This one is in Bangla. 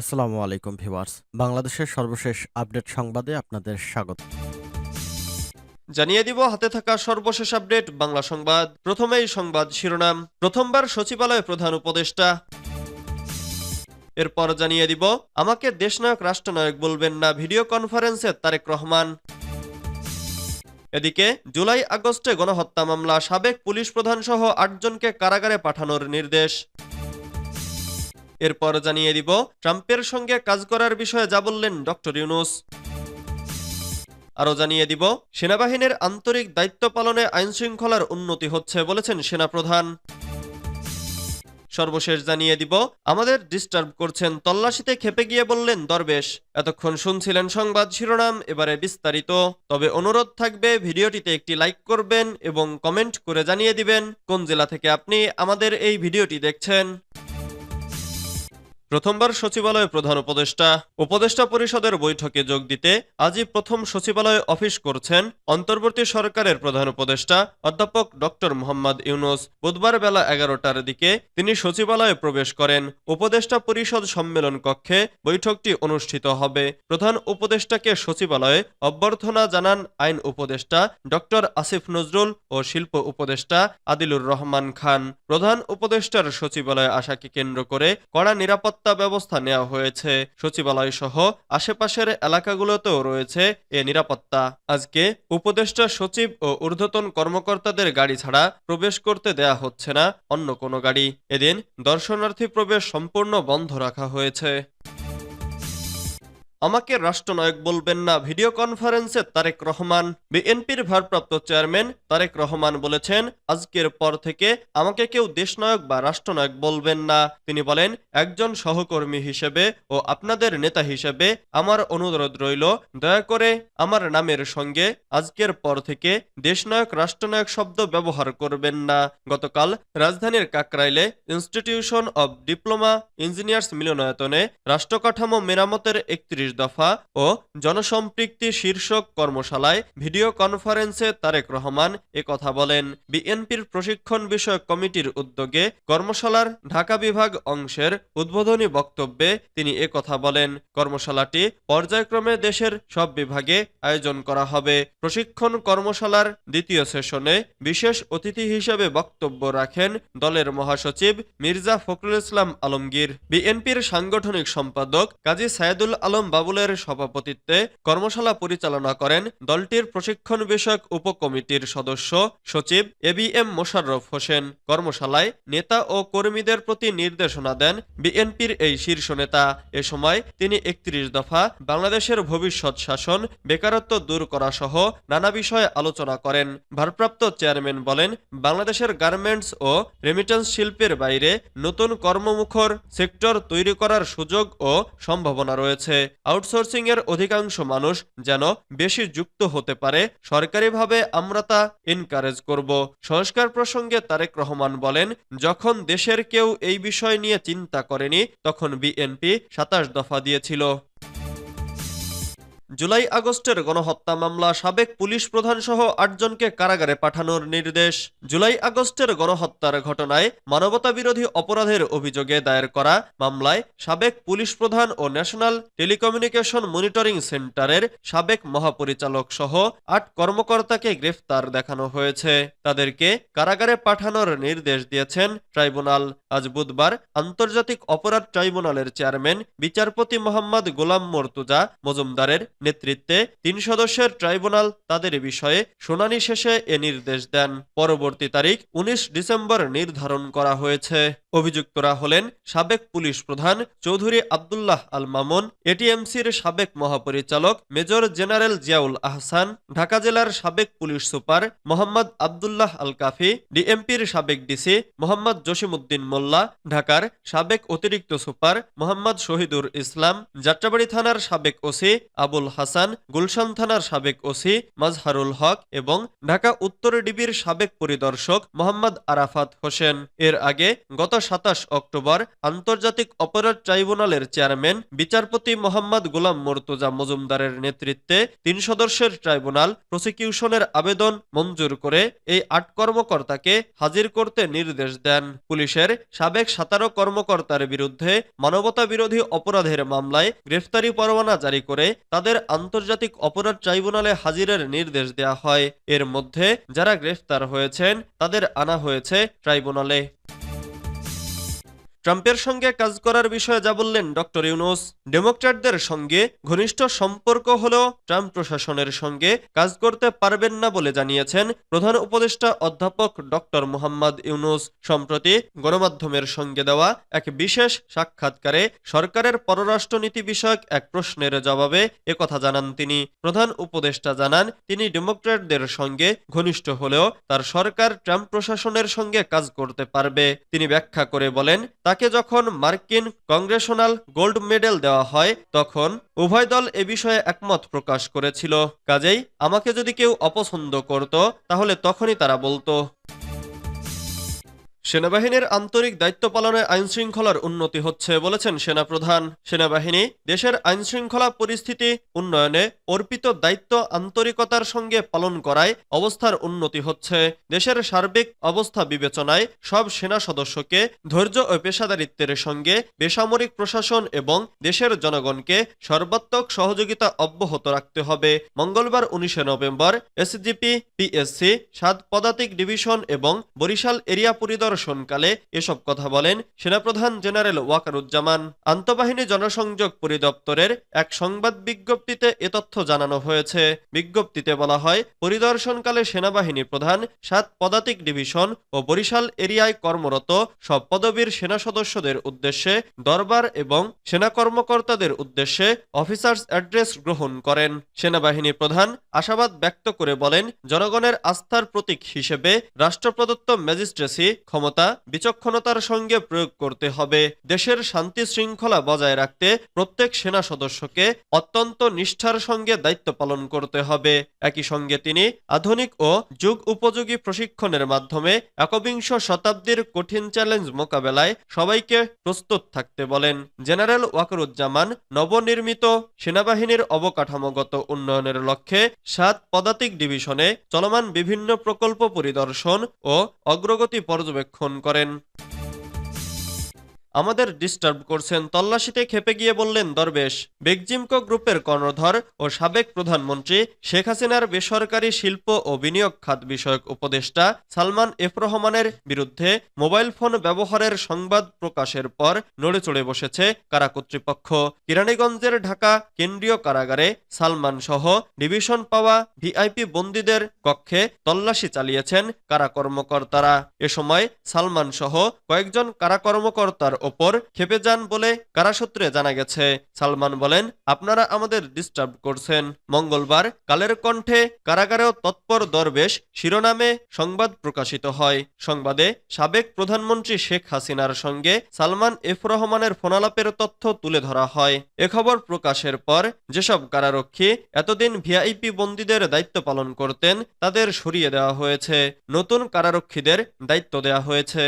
আসসালামু আলাইকুম ভিউয়ার্স। বাংলাদেশের সর্বশেষ আপডেট সংবাদে আপনাদের স্বাগত। জানিয়ে দিব, হাতে থাকা সর্বশেষ আপডেট, বাংলা সংবাদ। প্রথমেই সংবাদ শিরোনাম। প্রথমবার সচিবালয় প্রধান উপদেষ্টা। এরপর জানিয়ে দিব, আমাকে দেশনায়ক, রাষ্ট্রনায়ক বলবেন না, ভিডিও কনফারেন্সে তারেক রহমান। এদিকে, জুলাই আগস্টে গণহত্যা মামলা, সাবেক পুলিশ প্রধান সহ আটজনকে কারাগারে পাঠানোর নির্দেশ। এরপর জানিয়ে দিব, ট্রাম্পের সঙ্গে কাজ করার বিষয়ে যা বললেন ডক্টর ইউনুস। আরও জানিয়ে দিব, সেনাবাহিনীর আন্তরিক দায়িত্ব পালনে আইনশৃঙ্খলার উন্নতি হচ্ছে বলেছেন সেনাপ্রধান। সর্বশেষ জানিয়ে দিব, আমাদের ডিস্টার্ব করছেন, তল্লাশিতে খেপে গিয়ে বললেন দরবেশ। এতক্ষণ শুনছিলেন সংবাদ শিরোনাম, এবারে বিস্তারিত। তবে অনুরোধ থাকবে, ভিডিওটিতে একটি লাইক করবেন এবং কমেন্ট করে জানিয়ে দিবেন, কোন জেলা থেকে আপনি আমাদের এই ভিডিওটি দেখছেন। প্রথমবার সচিবালয় প্রধান উপদেষ্টা উপদেষ্টা পরিষদের বৈঠকে যোগ দিতে আজই প্রথম সচিবালয়ে অফিস করছেন অন্তর্বর্তী সরকারের প্রধান উপদেষ্টা অধ্যাপক ডক্টর মোহাম্মদ ইউনুস। বুধবার বেলা এগারোটার দিকে তিনি সচিবালয়ে প্রবেশ করেন। উপদেষ্টা পরিষদ সম্মেলন কক্ষে বৈঠকটি অনুষ্ঠিত হবে। প্রধান উপদেষ্টাকে সচিবালয়ে অভ্যর্থনা জানান আইন উপদেষ্টা ডক্টর আসিফ নজরুল ও শিল্প উপদেষ্টা আদিলুর রহমান খান। প্রধান উপদেষ্টার সচিবালয়ে আসাকে কেন্দ্র করে কড়া নিরাপত্তা ব্যবস্থা নেওয়া হয়েছে। সচিবালয় সহ আশেপাশের এলাকাগুলোতেও রয়েছে এ নিরাপত্তা। আজকে উপদেষ্টা সচিব ও ঊর্ধ্বতন কর্মকর্তাদের গাড়ি ছাড়া প্রবেশ করতে দেয়া হচ্ছে না, অন্য কোনো গাড়ি। এদিন দর্শনার্থী প্রবেশ সম্পূর্ণ বন্ধ রাখা হয়েছে। আমাকে রাষ্ট্রনায়ক বলবেন না, ভিডিও কনফারেন্সে তারেক রহমান, বিএনপির ভারপ্রাপ্ত চেয়ারম্যান তারেক রহমান বলেছেন, আজকের পর থেকে আমাকে কেউ দেশনায়ক বা রাষ্ট্রনায়ক বলবেন না। তিনি বলেন, একজন সহকর্মী হিসেবে ও আপনাদের নেতা হিসেবে আমার অনুরোধ রইল, দয়া করে আমার নামের সঙ্গে আজকের পর থেকে দেশনায়ক, রাষ্ট্রনায়ক শব্দ ব্যবহার করবেন না। গতকাল রাজধানীর কাকরাইলে ইনস্টিটিউশন অব ডিপ্লোমা ইঞ্জিনিয়ার্স মিলনায়তনে রাষ্ট্রকাঠামো মেরামতের একত্রিশ দফা ও জনসম্পৃক্তি শীর্ষক কর্মশালায় ভিডিও কনফারেন্সে তারেক রহমান কথা বলেন। বিএনপির প্রশিক্ষণ বিষয়ক কমিটির উদ্যোগে কর্মশালার ঢাকা বিভাগ অংশের উদ্বোধনী বক্তব্যে তিনি কথা বলেন। কর্মশালাটি পর্যায়ক্রমে দেশের সব বিভাগে আয়োজন করা হবে। প্রশিক্ষণ কর্মশালার দ্বিতীয় সেশনে বিশেষ অতিথি হিসেবে বক্তব্য রাখেন দলের মহাসচিব মির্জা ফখরুল ইসলাম আলমগীর। বিএনপির সাংগঠনিক সম্পাদক কাজী সায়েদুল আলম বাবুলের সভাপতিত্বে কর্মশালা পরিচালনা করেন দলটির প্রশিক্ষণ বিষয়ক উপকমিটির সদস্য সচিব A B M Mosharraf Hossain. কর্মশালায় নেতা ও কর্মীদের প্রতি নির্দেশনা দেন বিএনপির এই শীর্ষ নেতা। এ সময় তিনি একত্রিশ দফা বাংলাদেশের ভবিষ্যৎ শাসন, বেকারত্ব দূর করা সহ নানা বিষয়ে আলোচনা করেন। ভারপ্রাপ্ত চেয়ারম্যান বলেন, বাংলাদেশের গার্মেন্টস ও রেমিটেন্স শিল্পের বাইরে নতুন কর্মমুখর সেক্টর তৈরি করার সুযোগ ও সম্ভাবনা রয়েছে। আউটসোর্সিং এর অধিকাংশ মানুষ যেন বেশি যুক্ত হতে পারে, সরকারিভাবে আমরা তা এনকারেজ করব। সংস্কার প্রসঙ্গে তারেক রহমান বলেন, যখন দেশের কেউ এই বিষয় নিয়ে চিন্তা করেনি, তখন বিএনপি সাতাশ দফা দিয়েছিল। জুলাই আগস্টের গণহত্যা মামলা সাবেক পুলিশ প্রধান সহ আটজনকে কারাগারে পাঠানোর নির্দেশ। জুলাই আগস্টের গণহত্যার ঘটনায় মানবতা বিরোধী অপরাধের অভিযোগে দায়ের করা মামলায় সাবেক পুলিশ প্রধান ও ন্যাশনাল টেলিকমিউনিকেশন মনিটরিং সেন্টারের সাবেক মহাপরিচালক সহ আট কর্মকর্তাকে গ্রেফতার দেখানো হয়েছে। তাদেরকে কারাগারে পাঠানোর নির্দেশ দিয়েছেন ট্রাইব্যুনাল। আজ বুধবার আন্তর্জাতিক অপরাধ ট্রাইব্যুনালের চেয়ারম্যান, বিচারপতি মোহাম্মদ গোলাম মর্তুজা মজুমদারের নেতৃত্বে তিন সদস্যের ট্রাইব্যুনাল তাদের বিষয়ে শুনানি শেষে এ নির্দেশ দেন। পরবর্তী তারিখ উনিশ ডিসেম্বর নির্ধারণ করা হয়েছে। অভিযুক্তরা হলেন সাবেক পুলিশ প্রধান চৌধুরী আবদুল্লাহ আল মামুন এটিএমসির সাবেক মহাপরিচালক মেজর জেনারেল জিয়াউল আহসান, ঢাকা জেলার সাবেক পুলিশ সুপার মোহাম্মদ আবদুল্লাহ আল কাফি ডিএমপির সাবেক ডিসি মোহাম্মদ জসিমউদ্দিন মোল্লা, ঢাকার সাবেক অতিরিক্ত সুপার মোহাম্মদ শহীদুর ইসলাম, যাত্রাবাড়ি থানার সাবেক ওসি আবুল হাসান, গুলশান থানার সাবেক ওসি মাজহারুল হক এবং ঢাকা উত্তর ডিবির সাবেক পরিদর্শক মোহাম্মদ আরাফাত হোসেন। এর আগে গত সাতাশ অক্টোবর আন্তর্জাতিক অপরাধ ট্রাইব্যুনালের চেয়ারম্যান, বিচারপতি মোহাম্মদ গোলাম মর্তুজা মজুমদারের নেতৃত্বে তিন সদস্যের ট্রাইব্যুনাল প্রসিকিউশনের আবেদন মঞ্জুর করে এই আট কর্মকর্তাকে হাজির করতে নির্দেশ দেন। পুলিশের সাবেক সাতারো কর্মকর্তার বিরুদ্ধে মানবতা বিরোধী অপরাধের মামলায় গ্রেফতারি পরোয়ানা জারি করে তাদের আন্তর্জাতিক অপরাধ ট্রাইব্যুনালে হাজিরের নির্দেশ দেওয়া হয়। এর মধ্যে যারা গ্রেফতার হয়েছেন, তাদের আনা হয়েছে ট্রাইব্যুনালে। ট্রাম্পের সঙ্গে কাজ করার বিষয়ে যা বললেন ডক্টর ইউনুস, ডেমোক্র্যাটদের সঙ্গে ঘনিষ্ঠ সম্পর্ক হলেও ট্রাম্প প্রশাসনের সঙ্গে কাজ করতে পারবেন না বলে জানিয়েছেন প্রধান উপদেষ্টা অধ্যাপক ডক্টর মুহাম্মদ ইউনুস। সম্প্রতি গণমাধ্যমের সঙ্গে দেওয়া এক বিশেষ সাক্ষাৎকারে সরকারের পররাষ্ট্রনীতি বিষয়ক এক প্রশ্নের জবাবে একথা জানান তিনি। প্রধান উপদেষ্টা জানান, তিনি ডেমোক্র্যাটদের সঙ্গে ঘনিষ্ঠ হলেও তার সরকার ট্রাম্প প্রশাসনের সঙ্গে কাজ করতে পারবে। তিনি ব্যাখ্যা করে বলেন তাকে যখন মার্কিন কংগ্রেশনাল গোল্ড মেডেল দেওয়া হয়, তখন উভয় দল এ বিষয়ে একমত প্রকাশ করেছিল। কাজেই, আমাকে যদি কেউ অপছন্দ করত, তাহলে তখনই তারা বলতো। সেনাবাহিনীর আন্তরিক দায়িত্ব পালনে আইন শৃঙ্খলার উন্নতি হচ্ছে বলেছেন সেনাপ্রধান। সেনাবাহিনী দেশের আইন শৃঙ্খলা পরিস্থিতি, উন্নয়নে অর্পিত দায়িত্ব আন্তরিকতার সঙ্গে পালন করায় অবস্থার উন্নতি হচ্ছে। দেশের সার্বিক অবস্থা বিবেচনায় সব সেনা সদস্যকে ধৈর্য ও পেশাদারিত্বের সঙ্গে বেসামরিক প্রশাসন এবং দেশের জনগণকে সর্বাত্মক সহযোগিতা অব্যাহত রাখতে হবে। মঙ্গলবার উনিশে নভেম্বর এসজিপি, পিএসসি, সাত পদাতিক ডিভিশন এবং বরিশাল এরিয়া পরিদর্শনকালে এসব কথা বলেন সেনাপ্রধান জেনারেল ওয়াকারুজ্জামান। আন্তঃবাহিনী জনসংযোগ পরিদপ্তরের এক সংবাদ বিজ্ঞপ্তিতে এ তথ্য জানানো হয়েছে। বিজ্ঞপ্তিতে বলা হয়, পরিদর্শনকালে সেনাবাহিনী প্রধান, সাত পদাতিক ডিভিশন ও বরিশাল এরিয়ায় কর্মরত সব পদবীর সেনা সদস্যদের উদ্দেশ্যে দরবার এবং সেনা কর্মকর্তাদের উদ্দেশ্যে অফিসার্স অ্যাড্রেস গ্রহণ করেন। সেনাবাহিনী প্রধান আশাবাদ ব্যক্ত করে বলেন, জনগণের আস্থার প্রতীক হিসেবে রাষ্ট্রপ্রদত্ত ম্যাজিস্ট্রেসি ক্ষমতা বিচক্ষণতার সঙ্গে প্রয়োগ করতে হবে। দেশের শান্তি শৃঙ্খলা বজায় রাখতে প্রত্যেক সেনা সদস্যকে অত্যন্ত নিষ্ঠার সঙ্গে দায়িত্ব পালন করতে হবে। একই সঙ্গে তিনি আধুনিক ও যুগ উপযোগী প্রশিক্ষণের মাধ্যমে একবিংশ শতাব্দীর কঠিন চ্যালেঞ্জ মোকাবেলায় সবাইকে প্রস্তুত থাকতে বলেন। জেনারেল ওয়াকরুজ্জামান নবনির্মিত সেনাবাহিনীর অবকাঠামোগত উন্নয়নের লক্ষ্যে সাত পদাতিক ডিভিশনে চলমান বিভিন্ন প্রকল্প পরিদর্শন ও অগ্রগতি পর্যবেক্ষণ করেন। আমাদের ডিস্টার্ব করছেন, তল্লাশিতে খেপে গিয়ে বললেন দরবেশ, বেগজিমকো গ্রুপের কর্ণধর ও সাবেক প্রধানমন্ত্রী শেখ হাসিনার বেসরকারি শিল্প ও বিনিয়োগ খাত বিষয়ক উপদেষ্টা সালমান এফ রহমানের বিরুদ্ধে মোবাইল ফোন ব্যবহারের সংবাদ প্রকাশের পর নড়ে চড়ে বসেছে কারা কর্তৃপক্ষ। কিরানীগঞ্জের ঢাকা কেন্দ্রীয় কারাগারে সালমান সহ ডিভিশন পাওয়া ভিআইপি বন্দীদের কক্ষে তল্লাশি চালিয়েছেন কারা কর্মকর্তারা। এ সময় সালমান সহ কয়েকজন কারা কর্মকর্তার ওপর খেপে যান বলে কারাসূত্রে জানা গেছে। সালমান বলেন, আপনারা আমাদের ডিস্টার্ব করছেন। মঙ্গলবার কালের কণ্ঠে কারাগারেও তৎপর দরবেশ শিরোনামে সংবাদ প্রকাশিত হয়। সংবাদে সাবেক প্রধানমন্ত্রী শেখ হাসিনার সঙ্গে সালমান এফ রহমানের ফোনালাপের তথ্য তুলে ধরা হয়। এ খবর প্রকাশের পর যেসব কারারক্ষী এতদিন ভিআইপি বন্দীদের দায়িত্ব পালন করতেন, তাদের সরিয়ে দেওয়া হয়েছে। নতুন কারারক্ষীদের দায়িত্ব দেওয়া হয়েছে।